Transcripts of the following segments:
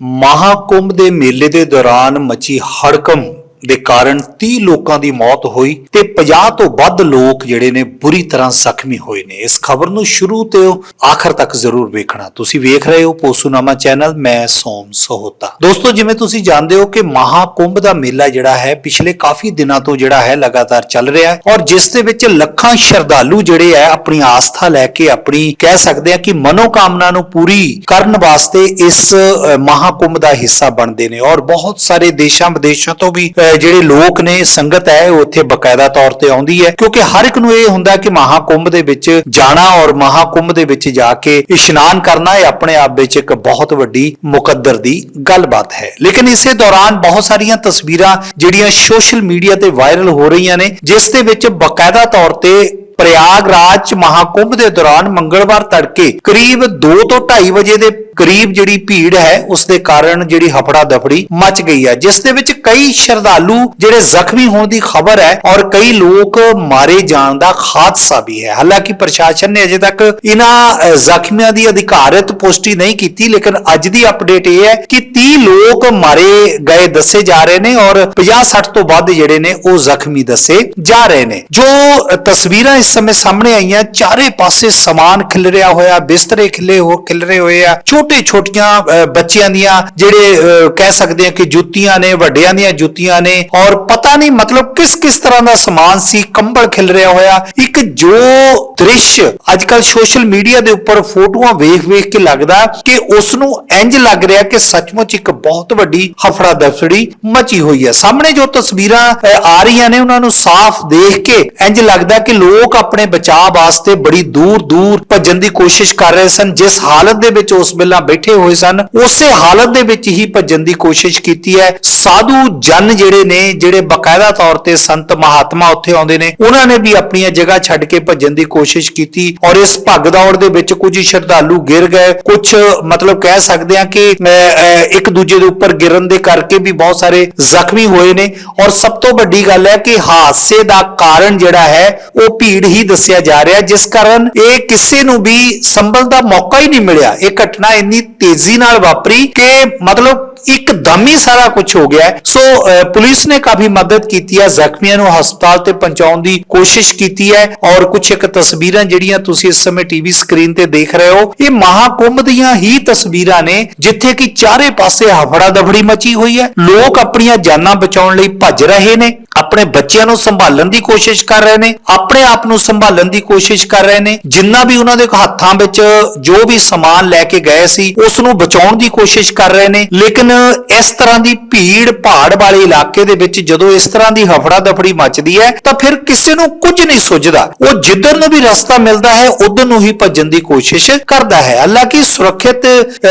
ਮਹਾਕੁੰਭ ਦੇ ਮੇਲੇ ਦੇ ਦੌਰਾਨ ਮਚੀ ਹੜਕਮ ਦੇ ਕਾਰਨ 30 ਲੋਕਾਂ ਦੀ ਮੌਤ ਹੋਈ ਤੇ 50 ਤੋਂ ਵੱਧ ਲੋਕ ਜਿਹੜੇ ਨੇ ਬੁਰੀ ਤਰ੍ਹਾਂ ਜ਼ਖਮੀ ਹੋਏ ਨੇ। ਇਸ ਖਬਰ ਨੂੰ ਸ਼ੁਰੂ ਤੋਂ ਆਖਰ ਤੱਕ ਜ਼ਰੂਰ ਵੇਖਣਾ। ਤੁਸੀਂ ਵੇਖ ਰਹੇ ਹੋ ਪੋਸੂਨਾਮਾ ਚੈਨਲ ਮੈਂ ਸੋਮ ਸਹੋਤਾ। ਦੋਸਤੋ ਜਿਵੇਂ ਤੁਸੀਂ ਜਾਣਦੇ ਹੋ ਕਿ ਮਹਾਕੁੰਭ ਦਾ ਮੇਲਾ ਜਿਹੜਾ ਹੈ ਪਿਛਲੇ ਕਾਫੀ ਦਿਨਾਂ ਤੋਂ ਜਿਹੜਾ ਹੈ ਲਗਾਤਾਰ ਚੱਲ ਰਿਹਾ ਹੈ ਔਰ ਜਿਸ ਦੇ ਵਿੱਚ ਲੱਖਾਂ ਸ਼ਰਧਾਲੂ ਜਿਹੜੇ ਹੈ ਆਪਣੀ ਆਸਥਾ ਲੈ ਕੇ ਆਪਣੀ ਕਹਿ ਸਕਦੇ ਆ ਕਿ ਮਨੋਕਾਮਨਾ ਨੂੰ ਪੂਰੀ ਕਰਨ ਵਾਸਤੇ ਇਸ ਅ, ਮਹਾਕੁੰਭ ਦਾ ਹਿੱਸਾ ਬਣਦੇ ਨੇ ਔਰ ਬਹੁਤ ਸਾਰੇ ਦੇਸ਼ਾਂ ਵਿਦੇਸ਼ਾਂ ਤੋਂ ਵੀ ਜਿਹੜੇ ਲੋਕ ਨੇ, ਸੰਗਤ ਹੈ, ਉਹ ਉੱਥੇ ਬਕਾਇਦਾ ਤੌਰ ਤੇ ਆਉਂਦੀ ਹੈ। ਕਿਉਂਕਿ ਹਰ ਇੱਕ ਨੂੰ ਇਹ ਹੁੰਦਾ ਕਿ ਮਹਾਕੁੰਭ ਦੇ ਵਿੱਚ ਜਾਣਾ ਔਰ ਮਹਾਕੁੰਭ ਦੇ ਵਿੱਚ ਜਾ ਕੇ ਇਸ਼ਨਾਨ ਕਰਨਾ, ਇਹ ਆਪਣੇ ਆਪ ਵਿੱਚ ਇੱਕ ਬਹੁਤ ਵੱਡੀ ਮੁਕੱਦਰ ਦੀ ਗੱਲਬਾਤ ਹੈ। ਲੇਕਿਨ ਇਸੇ ਦੌਰਾਨ ਬਹੁਤ ਸਾਰੀਆਂ ਤਸਵੀਰਾਂ ਜਿਹੜੀਆਂ ਸੋਸ਼ਲ ਮੀਡੀਆ ਤੇ ਵਾਇਰਲ ਹੋ ਰਹੀਆਂ ਨੇ, ਜਿਸ ਦੇ ਵਿੱਚ ਬਕਾਇਦਾ ਤੌਰ ਤੇ ਪ੍ਰਯਾਗਰਾਜ ਚ ਮਹਾਕੁੰਭ ਦੇ ਦੌਰਾਨ ਮੰਗਲਵਾਰ ਤੜਕੇ ਕਰੀਬ 2 ਤੋਂ 2:30 ਵਜੇ ਦੇ ਕਰੀਬ ਜਿਹੜੀ ਭੀੜ ਹੈ, ਉਸ ਦੇ ਕਾਰਨ ਜਿਹੜੀ ਹਫੜਾ ਦਫੜੀ ਮਚ ਗਈ ਹੈ। ਜਿਸ ਦੇ ਵਿੱਚ ਕਈ ਸ਼ਰਧਾਲੂ ਜਿਹੜੇ ਜ਼ਖਮੀ ਹੋਣ ਦੀ ਖਬਰ ਹੈ ਔਰ ਕਈ ਲੋਕ ਮਾਰੇ ਜਾਣ ਦਾ ਹਾਦਸਾ ਵੀ ਹੈ। ਹਾਲਾਂਕਿ ਪ੍ਰਸ਼ਾਸਨ ਨੇ ਅਜੇ ਤੱਕ ਇਹਨਾਂ ਜ਼ਖਮੀਆਂ ਦੀ ਅਧਿਕਾਰਤ ਪੁਸ਼ਟੀ ਨਹੀਂ ਕੀਤੀ, ਲੇਕਿਨ ਅੱਜ ਦੀ ਅਪਡੇਟ ਇਹ ਹੈ ਕਿ 30 ਲੋਕ ਮਾਰੇ ਗਏ, ਦੱਸੇ ਜਾ ਰਹੇ ਨੇ ਔਰ 50-60 ਤੋਂ ਵੱਧ ਜਿਹੜੇ ਨੇ ਉਹ ਜ਼ਖਮੀ ਦੱਸੇ ਜਾ ਰਹੇ ਨੇ। ਜੋ ਤਸਵੀਰਾਂ ਇਸ ਸਮੇਂ ਸਾਹਮਣੇ ਆਈਆਂ ਚਾਰੇ ਪਾਸੇ ਸਮਾਨ ਖਿਲਰਿਆ ਹੋਇਆ, ਬਿਸਤਰੇ ਖਿਲੇ ਹੋ, ਖਿਲਰੇ ਹੋਏ ਆ। ਛੋਟੇ ਛੋਟੀਆਂ ਬੱਚਿਆਂ ਦੀਆਂ ਜਿਹੜੇ ਕਹਿ ਸਕਦੇ ਆ ਕਿ ਜੁੱਤੀਆਂ ਨੇ, ਵੱਡਿਆਂ ਦੀਆਂ ਜੁੱਤੀਆਂ ਨੇ ਔਰ ਪਤਾ ਨਹੀਂ ਮਤਲਬ ਕਿਸ ਕਿਸ ਤਰ੍ਹਾਂ ਦਾ ਸਮਾਨ ਸੀ, ਕੰਬਲ ਖਿਲਰਿਆ ਹੋਇਆ। ਇੱਕ ਜੋ ਦ੍ਰਿਸ਼ ਅੱਜਕੱਲ ਸੋਸ਼ਲ ਮੀਡੀਆ ਦੇ ਉੱਪਰ ਫੋਟੋਆਂ ਵੇਖ ਵੇਖ ਕੇ ਲੱਗਦਾ ਕਿ ਉਸ ਨੂੰ ਇੰਜ ਲੱਗ ਰਿਹਾ ਕਿ ਸੱਚਮੁੱਚ ਇੱਕ ਬਹੁਤ ਵੱਡੀ ਹਫੜਾ ਦਫੜੀ ਮਚੀ ਹੋਈ ਹੈ ਸਾਹਮਣੇ ਜੋ ਤਸਵੀਰਾਂ ਆ ਰਹੀਆਂ ਨੇ, ਉਹਨਾਂ ਨੂੰ ਸਾਫ਼ ਦੇਖ ਕੇ ਇੰਜ ਲੱਗਦਾ ਕਿ ਲੋਕ ਆਪਣੇ ਬਚਾਅ ਵਾਸਤੇ ਬੜੀ ਦੂਰ ਦੂਰ ਭੱਜਣ ਦੀ ਕੋਸ਼ਿਸ਼ ਕਰ ਰਹੇ ਸਨ। ਜਿਸ ਹਾਲਤ ਦੇ ਵਿੱਚ ਉਸ ਵੇਲਾ ਬੈਠੇ ਹੋਏ ਸਨ ਉਸੇ ਹਾਲਤ ਦੇ ਵਿੱਚ ਹੀ ਭੱਜਣ ਦੀ ਕੋਸ਼ਿਸ਼ ਕੀਤੀ ਹੈ। ਸਾਧੂ ਜਨ ਜਿਹੜੇ ਨੇ ਜਿਹੜੇ ਬਕਾਇਦਾ ਤੌਰ ਤੇ ਸੰਤ ਮਹਾਤਮਾ ਉੱਥੇ ਆਉਂਦੇ ਨੇ ਉਹਨਾਂ ਨੇ ਵੀ ਆਪਣੀਆਂ ਜਗ੍ਹਾ ਛੱਡ ਕੇ ਭੱਜਣ ਦੀ ਕੋਸ਼ਿਸ਼ ਕੀਤੀ ਔਰ ਇਸ ਭੱਗ ਦੌੜ ਦੇ ਵਿੱਚ ਕੁਝ ਸ਼ਰਧਾਲੂ ਗਿਰ ਗਏ। ਕੁਝ ਮਤਲਬ ਕਹਿ ਸਕਦੇ ਆ ਕਿ ਅਹ, ਇੱਕ ਦੂਜੇ ਦੇ ਉੱਪਰ ਗਿਰਨ ਦੇ ਕਰਕੇ ਵੀ ਬਹੁਤ ਸਾਰੇ ਜ਼ਖਮੀ ਹੋਏ ਨੇ। ਔਰ ਸਭ ਤੋਂ ਵੱਡੀ ਗੱਲ ਹੈ ਕਿ ਹਾਦਸੇ ਦਾ ਕਾਰਨ ਜਿਹੜਾ ਹੈ ਉਹ ਭੀੜ ਹੀ ਦੱਸਿਆ ਜਾ ਰਿਹਾ, ਜਿਸ ਕਾਰਨ ਇਹ ਕਿਸੇ ਨੂੰ ਵੀ ਸੰਭਲ ਦਾ ਮੌਕਾ ਹੀ ਨਹੀਂ ਮਿਲਿਆ। ਇਹ ਘਟਨਾ ਇੰਨੀ ਤੇਜ਼ੀ ਨਾਲ ਵਾਪਰੀ ਕਿ ਮਤਲਬ ਇੱਕਦਮ ਹੀ ਸਾਰਾ ਕੁਝ ਹੋ ਗਿਆ। ਸੋ ਪੁਲਿਸ ਨੇ ਕਾਫੀ ਮਦਦ ਕੀਤੀ ਹੈ ਜ਼ਖਮੀਆਂ ਨੂੰ ਹਸਪਤਾਲ ਤੇ ਪਹੁੰਚਾਉਣ ਦੀ ਕੋਸ਼ਿਸ਼ ਕੀਤੀ ਹੈ ਔਰ ਕੁਝ ਇੱਕ ਤਸਵੀਰਾਂ ਜਿਹੜੀਆਂ ਤੁਸੀਂ ਇਸ ਸਮੇਂ ਟੀਵੀ ਸਕਰੀਨ ਤੇ ਦੇਖ ਰਹੇ ਹੋ, ਇਹ ਮਹਾਕੁੰਭ ਦੀਆਂ ਹੀ ਤਸਵੀਰਾਂ ਨੇ, ਜਿੱਥੇ ਕਿ ਚਾਰੇ ਪਾਸੇ ਹਫੜਾ ਦਫੜੀ ਮਚੀ ਹੋਈ ਹੈ। ਲੋਕ ਆਪਣੀਆਂ ਜਾਨਾਂ ਬਚਾਉਣ ਲਈ ਭੱਜ ਰਹੇ ਨੇ। ਆਪਣੇ ਬੱਚਿਆਂ ਨੂੰ ਸੰਭਾਲਣ ਦੀ ਕੋਸ਼ਿਸ਼ ਕਰ ਰਹੇ ਨੇ, ਆਪਣੇ ਆਪ ਨੂੰ ਸੰਭਾਲਣ ਦੀ ਕੋਸ਼ਿਸ਼ ਕਰ ਰਹੇ ਨੇ। ਜਿੰਨਾ ਵੀ ਉਹਨਾਂ ਦੇ ਹੱਥਾਂ ਵਿੱਚ ਜੋ ਵੀ ਸਮਾਨ ਲੈ ਕੇ ਗਏ ਸੀ ਉਸ ਨੂੰ ਬਚਾਉਣ ਦੀ ਕੋਸ਼ਿਸ਼ ਕਰ ਰਹੇ ਨੇ। ਲੇਕਿਨ ਇਸ ਤਰ੍ਹਾਂ ਦੀ ਭੀੜ ਪਹਾੜ ਵਾਲੇ ਇਲਾਕੇ ਦੇ ਵਿੱਚ ਜਦੋਂ ਇਸ ਤਰ੍ਹਾਂ ਦੀ ਹਫੜਾ ਦਫੜੀ ਮੱਚਦੀ ਹੈ, ਤਾਂ ਫਿਰ ਕਿਸੇ ਨੂੰ ਕੁਝ ਨਹੀਂ ਸੁੱਝਦਾ। ਉਹ ਜਿੱਧਰ ਨੂੰ ਵੀ ਰਸਤਾ ਮਿਲਦਾ ਹੈ, ਉਧਰ ਨੂੰ ਹੀ ਭੱਜਣ ਦੀ ਕੋਸ਼ਿਸ਼ ਕਰਦਾ ਹੈ। ਹਾਲਾਂਕਿ ਸੁਰੱਖਿਅਤ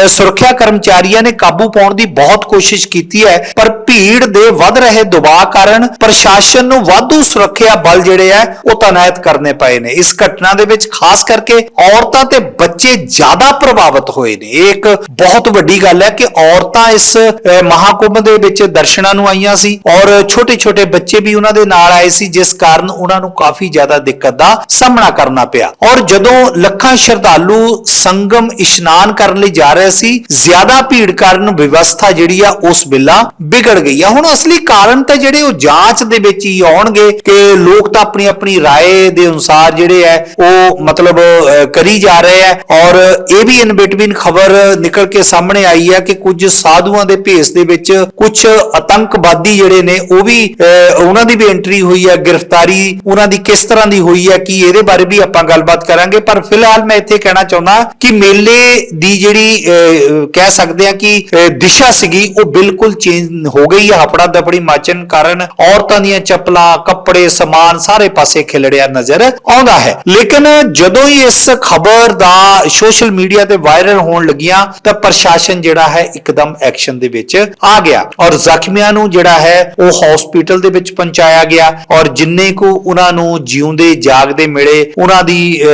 ਸੁਰੱਖਿਆ ਕਰਮਚਾਰੀਆਂ ਨੇ ਕਾਬੂ ਪਾਉਣ ਦੀ ਬਹੁਤ ਕੋਸ਼ਿਸ਼ ਕੀਤੀ ਹੈ, ਪਰ ਭੀੜ ਦੇ ਵੱਧ ਰਹੇ ਦਬਾਅ ਕਾਰਨ ਪ੍ਰਸ਼ਾਸਨ ਨੂੰ ਵਾਧੂ ਸੁਰੱਖਿਆ ਬਲ ਜਿਹੜੇ ਆ ਉਹ ਤਾਇਨਾਤ ਕਰਨੇ ਪਏ ਨੇ। ਇਸ ਘਟਨਾ ਦੇ ਵਿੱਚ ਖਾਸ ਕਰਕੇ ਔਰਤਾਂ ਤੇ ਬੱਚੇ ਜ਼ਿਆਦਾ ਪ੍ਰਭਾਵਿਤ ਹੋਏ ਨੇ। ਇਹ ਇੱਕ ਬਹੁਤ ਵੱਡੀ ਗੱਲ ਹੈ ਕਿ ਔਰਤਾਂ ਇਸ ਅਹ, ਮਹਾਕੁੰਭ ਦੇ ਵਿੱਚ ਦਰਸ਼ਨਾਂ ਨੂੰ ਆਈਆਂ ਸੀ ਔਰ ਛੋਟੇ-ਛੋਟੇ ਬੱਚੇ ਵੀ ਉਹਨਾਂ ਦੇ ਨਾਲ ਆਏ ਸੀ ਜਿਸ ਕਾਰਨ ਉਹਨਾਂ ਨੂੰ ਕਾਫੀ ਜ਼ਿਆਦਾ ਦਿੱਕਤ ਦਾ ਸਾਹਮਣਾ ਕਰਨਾ ਪਿਆ। ਔਰ ਜਦੋਂ ਲੱਖਾਂ ਸ਼ਰਧਾਲੂ ਸੰਗਮ ਇਸ਼ਨਾਨ ਕਰਨ ਲਈ ਜਾ ਰਹੇ ਸੀ ਜ਼ਿਆਦਾ ਭੀੜ ਕਾਰਨ ਵਿਵਸਥਾ ਜਿਹੜੀ ਆ ਉਸ ਵੇਲਾ ਵਿਗੜ ਗਈ ਆ। ਹੁਣ ਅਸਲੀ ਕਾਰਨ ਤਾਂ ਜਿਹੜੇ ਉਹ ਜਾਂਚ ਦੇ ਵਿੱਚ ਹੀ ਆਉਣਗੇ ਕਿ ਲੋਕ ਤਾਂ ਆਪਣੀ ਆਪਣੀ رائے ਦੇ ਅਨੁਸਾਰ ਜਿਹੜੇ ਹੈ ਉਹ ਮਤਲਬ ਅਹ, ਕਰੀ ਜਾ ਰਹੇ ਹੈ ਔਰ ਇਹ ਵੀ ਇਨ ਬਿਟਵੀਨ ਖਬਰ ਨਿਕਲ ਕੇ ਸਾਹਮਣੇ ਆਈ ਹੈ ਕਿ ਕੁਝ ਸਾਧੂਆਂ ਦੇ ਭੇਸ ਦੇ ਵਿੱਚ ਕੁਝ ਆਤੰਕਵਾਦੀ ਜਿਹੜੇ ਨੇ ਉਹ ਵੀ ਅਹ, ਉਹਨਾਂ ਦੀ ਵੀ ਐਂਟਰੀ ਹੋਈ ਹੈ ਗ੍ਰਿਫਤਾਰੀ ਉਹਨਾਂ ਦੀ ਕਿਸ ਤਰ੍ਹਾਂ ਦੀ ਹੋਈ ਹੈ ਕੀ ਇਹਦੇ ਬਾਰੇ ਵੀ ਆਪਾਂ ਗੱਲਬਾਤ ਕਰਾਂਗੇ ਪਰ ਫਿਲਹਾਲ ਮੈਂ ਇੱਥੇ ਕਹਿਣਾ ਚਾਹੁੰਦਾ ਕਿ ਮੇਲੇ ਦੀ ਜਿਹੜੀ ਅਹ, ਕਹਿ ਸਕਦੇ ਆ ਕਿ ਅਹ, ਦਿਸ਼ਾ ਸੀਗੀ ਉਹ ਬਿਲਕੁਲ ਚੇਂਜ ਹੋ ਗਈ ਹੈ ਹਫੜਾ ਦਫੜੀ ਮਾਚਨ ਕਾਰਨ ਔਰਤਾਂ ਦੀਆਂ ਚੱਪਲਾਂ ਕੱਪੜੇ ਸਮਾਨ ਸਾਰੇ ਪਾਸੇ ਖਿਲੜਿਆ ਨਜ਼ਰ ਆਉਂਦਾ ਹੈ। ਲੇਕਿਨ ਜਦੋਂ ਹੀ ਇਸ ਖਬਰ ਦਾ ਸੋਸ਼ਲ ਮੀਡੀਆ ਤੇ ਵਾਇਰਲ ਹੋਣ ਲੱਗੀਆਂ ਤਾਂ ਪ੍ਰਸ਼ਾਸਨ ਜਿਹੜਾ ਹੈ ਇੱਕਦਮ ਐਕਸ਼ਨ ਦੇ ਵਿੱਚ ਆ ਗਿਆ। ਔਰ ਜ਼ਖਮੀਆਂ ਨੂੰ ਜਿਹੜਾ ਹੈ ਉਹ ਹਸਪੀਟਲ ਦੇ ਵਿੱਚ ਪਹੁੰਚਾਇਆ ਗਿਆ। ਔਰ ਜਿੰਨੇ ਕੋ ਉਹਨਾਂ ਨੂੰ ਜਿਉਂਦੇ ਜਾਗਦੇ ਮਿਲੇ ਉਹਨਾਂ ਦੀ ਅਹ,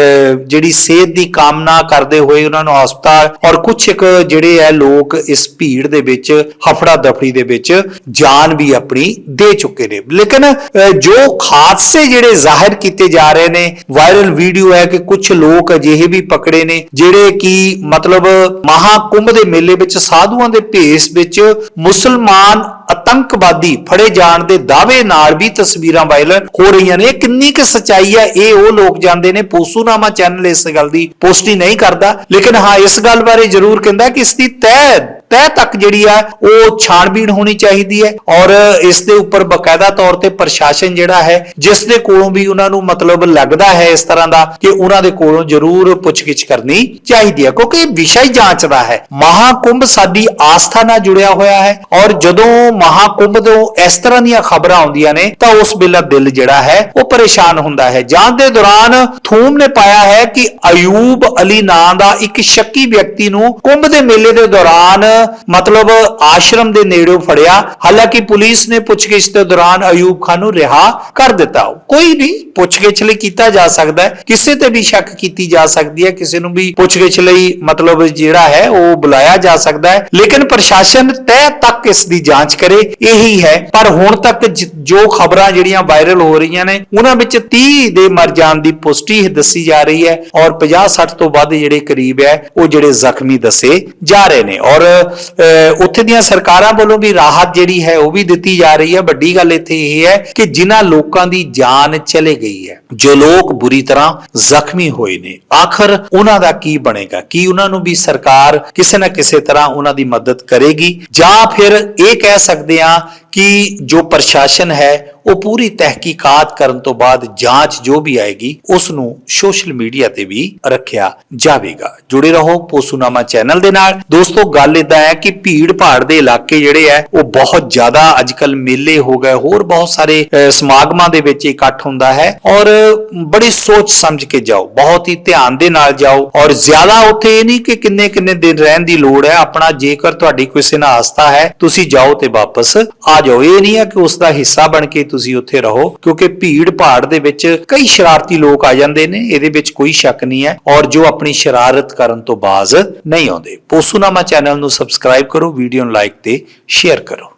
ਜਿਹੜੀ ਸਿਹਤ ਦੀ ਕਾਮਨਾ ਕਰਦੇ ਹੋਏ ਉਹਨਾਂ ਨੂੰ ਹਸਪਤਾਲ ਔਰ ਕੁਝ ਇੱਕ ਜਿਹੜੇ ਹੈ ਲੋਕ ਇਸ ਭੀੜ ਦੇ ਵਿੱਚ ਹਫੜਾ ਦਫੜੀ ਦੇ ਵਿੱਚ ਜਾਨ ਵੀ ਆਪਣੀ ਦੇ ਚੁੱਕੇ ਨੇ। ਲੇਕਿਨ ਜੋ ਜੋ ਹਾਦਸੇ ਜਿਹੜੇ ਜ਼ਾਹਿਰ ਕੀਤੇ ਜਾ ਰਹੇ ਨੇ ਵਾਇਰਲ ਵੀਡੀਓ ਹੈ ਕਿ ਕੁਝ ਲੋਕ ਅਜਿਹੇ ਵੀ ਪਕੜੇ ਨੇ, ਜਿਹੜੇ ਕਿ ਮਤਲਬ ਮਹਾਕੁੰਭ ਦੇ ਮੇਲੇ ਵਿੱਚ, ਸਾਧੂਆਂ ਦੇ ਭੇਸ ਵਿੱਚ ਮੁਸਲਮਾਨ ਆਤੰਕਵਾਦੀ ਫੜੇ ਜਾਣ ਦੇ ਦਾਅਵੇ ਨਾਲ ਵੀ ਤਸਵੀਰਾਂ ਵਾਇਰਲ ਹੋ ਰਹੀਆਂ ਨੇ। ਕਿੰਨੀ ਕਿ ਸਚਾਈ ਹੈ ਇਹ ਉਹ ਲੋਕ ਜਾਂਦੇ ਨੇ, ਪੋਸੂਨਾਮਾ ਚੈਨਲ ਇਸ ਗੱਲ ਦੀ ਪੁਸ਼ਟੀ ਨਹੀਂ ਕਰਦਾ। ਲੇਕਿਨ ਹਾਂ, ਇਸ ਗੱਲ ਬਾਰੇ ਜ਼ਰੂਰ ਕਹਿੰਦਾ ਕਿ ਇਸ ਦੀ ਤਹਿ ਤਹਿ ਤੱਕ ਜਿਹੜੀ ਆ, ਉਹ ਛਾਣਬੀਣ ਹੋਣੀ ਚਾਹੀਦੀ ਹੈ ਔਰ ਇਸ ਦੇ ਉੱਪਰ ਬਕਾਇਦਾ ਤੌਰ ਤੇ ਪ੍ਰਸ਼ਾਸਨ ਜਿਹੜਾ ਹੈ, ਜਿਸ ਦੇ ਕੋਲੋਂ ਵੀ ਉਹਨਾਂ ਨੂੰ ਮਤਲਬ ਲੱਗਦਾ ਹੈ ਇਸ ਤਰ੍ਹਾਂ ਦਾ ਕਿ ਉਹਨਾਂ ਦੇ ਕੋਲੋਂ ਜ਼ਰੂਰ ਪੁੱਛਗਿੱਛ ਕਰਨੀ ਚਾਹੀਦੀ ਹੈ ਕਿਉਂਕਿ ਇਹ ਵਿਸ਼ਾ ਹੀ ਜਾਂਚ ਦਾ ਹੈ। ਮਹਾਕੁੰਭ ਸਾਡੀ ਆਸਥਾ ਨਾਲ ਜੁੜਿਆ ਹੋਇਆ ਹੈ ਔਰ ਜਦੋਂ ਮਹਾਕੁੰਭ ਤੋਂ ਇਸ ਤਰ੍ਹਾਂ ਦੀਆਂ ਖਬਰਾਂ ਆਉਂਦੀਆਂ ਨੇ, ਤਾਂ ਉਸ ਵੇਲੇ ਦਿਲ ਜਿਹੜਾ ਹੈ, ਉਹ ਪਰੇਸ਼ਾਨ ਹੁੰਦਾ ਹੈ। ਜਾਂਚ ਦੇ ਦੌਰਾਨ ਥੂਮ ਨੇ ਪਾਇਆ ਹੈ ਕਿ ਅਯੂਬ ਅਲੀ ਨਾਂ ਦਾ ਇੱਕ ਸ਼ੱਕੀ ਵਿਅਕਤੀ ਨੂੰ ਕੁੰਭ ਦੇ ਮੇਲੇ ਦੇ ਦੌਰਾਨ ਮਤਲਬ ਆਸ਼ਰਮ ਦੇ ਨੇੜੇ ਫੜਿਆ। ਹਾਲਾਂਕਿ ਪੁਲਿਸ ਨੇ ਪੁੱਛਗਿੱਛ ਦੇ ਦੌਰਾਨ ਅਯੂਬ ਖਾਨ ਨੂੰ ਰਿਹਾ ਕਰ ਦਿੱਤਾ। ਕੋਈ ਨਹੀਂ ਪੁੱਛਗਿੱਛ ਲਈ ਕੀਤਾ ਜਾ ਸਕਦਾ ਹੈ। ਕਿਸੇ ਤੇ ਵੀ ਸ਼ੱਕ ਕੀਤੀ ਜਾ ਸਕਦੀ ਹੈ। ਕਿਸੇ ਨੂੰ ਵੀ ਪੁੱਛਗਿੱਛ ਲਈ ਮਤਲਬ ਜਿਹੜਾ ਹੈ, ਉਹ ਬੁਲਾਇਆ ਜਾ ਸਕਦਾ ਹੈ। ਲੇਕਿਨ ਪ੍ਰਸ਼ਾਸਨ ਤਹਿ ਤੱਕ ਇਸ ਦੀ ਜਾਂਚ ਕਰੇ, ਇਹੀ ਹੈ। ਪਰ ਹੁਣ ਤੱਕ ਜੋ ਖਬਰਾਂ ਜਿਹੜੀਆਂ ਵਾਇਰਲ ਹੋ ਰਹੀਆਂ ਨੇ, ਉਹਨਾਂ ਵਿੱਚ 30 ਦੇ ਮਰ ਜਾਣ ਦੀ ਪੁਸ਼ਟੀ ਦੱਸੀ ਜਾ ਰਹੀ ਹੈ। ਔਰ 50 60 ਤੋਂ ਵੱਧ ਜਿਹੜੇ ਕਰੀਬ ਹੈ, ਉਹ ਜਿਹੜੇ ਜ਼ਖਮੀ ਦੱਸੇ ਜਾ ਰਹੇ ਨੇ। ਔਰ ਉੱਥੇ ਦੀਆਂ ਸਰਕਾਰਾਂ ਵੱਲੋਂ ਵੀ ਰਾਹਤ ਜਿਹੜੀ ਹੈ ਉਹ ਵੀ ਦਿੱਤੀ ਜਾ ਰਹੀ ਹੈ। ਵੱਡੀ ਗੱਲ ਇੱਥੇ ਇਹ ਹੈ ਕਿ ਜਿਨ੍ਹਾਂ ਲੋਕਾਂ ਦੀ ਜਾਨ ਚਲੇ ਗਈ ਹੈ, ਜੋ ਲੋਕ ਬੁਰੀ ਤਰ੍ਹਾਂ ਜ਼ਖਮੀ ਹੋਏ ਨੇ। ਆਖਰ ਉਹਨਾਂ ਦਾ ਕੀ ਬਣੇਗਾ? ਕੀ ਉਹਨਾਂ ਨੂੰ ਵੀ ਸਰਕਾਰ ਕਿਸੇ ਨਾ ਕਿਸੇ ਤਰ੍ਹਾਂ ਉਹਨਾਂ ਦੀ ਮਦਦ ਕਰੇਗੀ? ਜਾਂ ਫਿਰ ਇਹ ਕਹਿ ਸਕਦੇ ਹਾਂ ਕਿ ਜੋ ਪ੍ਰਸ਼ਾਸਨ ਹੈ, ਉਹ ਪੂਰੀ ਤਹਿਕੀਕਾਤ ਕਰਨ ਤੋਂ ਬਾਅਦ ਜਾਂਚ ਜੋ ਵੀ ਆਏਗੀ ਉਸ ਨੂੰ ਸੋਸ਼ਲ ਮੀਡੀਆ ਤੇ ਵੀ ਰੱਖਿਆ ਜਾਵੇਗਾ। ਜੁੜੇ ਰਹੋ ਪੋਸੂਨਾਮਾ ਚੈਨਲ ਦੇ ਨਾਲ। ਦੋਸਤੋ, ਗੱਲ ਇਦਾਂ ਹੈ ਕਿ ਭੀੜ ਭਾੜ ਦੇ ਇਲਾਕੇ ਜਿਹੜੇ ਹੈ, ਉਹ ਬਹੁਤ ਜ਼ਿਆਦਾ ਅੱਜਕੱਲ ਮੇਲੇ ਹੋ ਗਏ। ਹੋਰ ਬਹੁਤ ਸਾਰੇ ਸਮਾਗਮਾਂ ਦੇ ਵਿੱਚ ਇਕੱਠ ਹੁੰਦਾ ਹੈ। ਔਰ ਬੜੀ ਸੋਚ ਸਮਝ ਕੇ ਜਾਓ। ਬਹੁਤ ਹੀ ਧਿਆਨ ਦੇ ਨਾਲ ਜਾਓ। ਔਰ ਜ਼ਿਆਦਾ ਉੱਥੇ ਇਹ ਨਹੀਂ ਕਿ ਕਿੰਨੇ ਕਿੰਨੇ ਦਿਨ ਰਹਿਣ ਦੀ ਲੋੜ ਹੈ। ਆਪਣਾ ਜੇਕਰ ਤੁਹਾਡੀ ਕਿਸੇ ਨਾਲ ਆਸਥਾ ਹੈ, ਤੁਸੀਂ ਜਾਓ ਤੇ ਵਾਪਸ ਆ ਜਾਓ। ਇਹ ਨਹੀਂ ਹੈ ਕਿ ਉਸ ਦਾ ਹਿੱਸਾ ਬਣ ਕੇ ਤੁਸੀਂ ਉੱਥੇ ਰਹੋ, ਕਿਉਂਕਿ ਭੀੜ ਭਾੜ ਦੇ ਵਿੱਚ ਕਈ ਸ਼ਰਾਰਤੀ ਲੋਕ ਆ ਜਾਂਦੇ ਨੇ। ਇਹਦੇ ਵਿੱਚ ਕੋਈ ਸ਼ੱਕ ਨਹੀਂ ਹੈ। ਔਰ ਜੋ ਆਪਣੀ ਸ਼ਰਾਰਤ ਕਰਨ ਤੋਂ ਬਾਜ਼ ਨਹੀਂ ਆਉਂਦੇ। ਪੋਸੂਨਾਮਾ ਚੈਨਲ ਨੂੰ ਸਬਸਕ੍ਰਾਈਬ ਕਰੋ ਵੀਡੀਓ ਨੂੰ ਲਾਈਕ ਤੇ ਸ਼ੇਅਰ ਕਰੋ।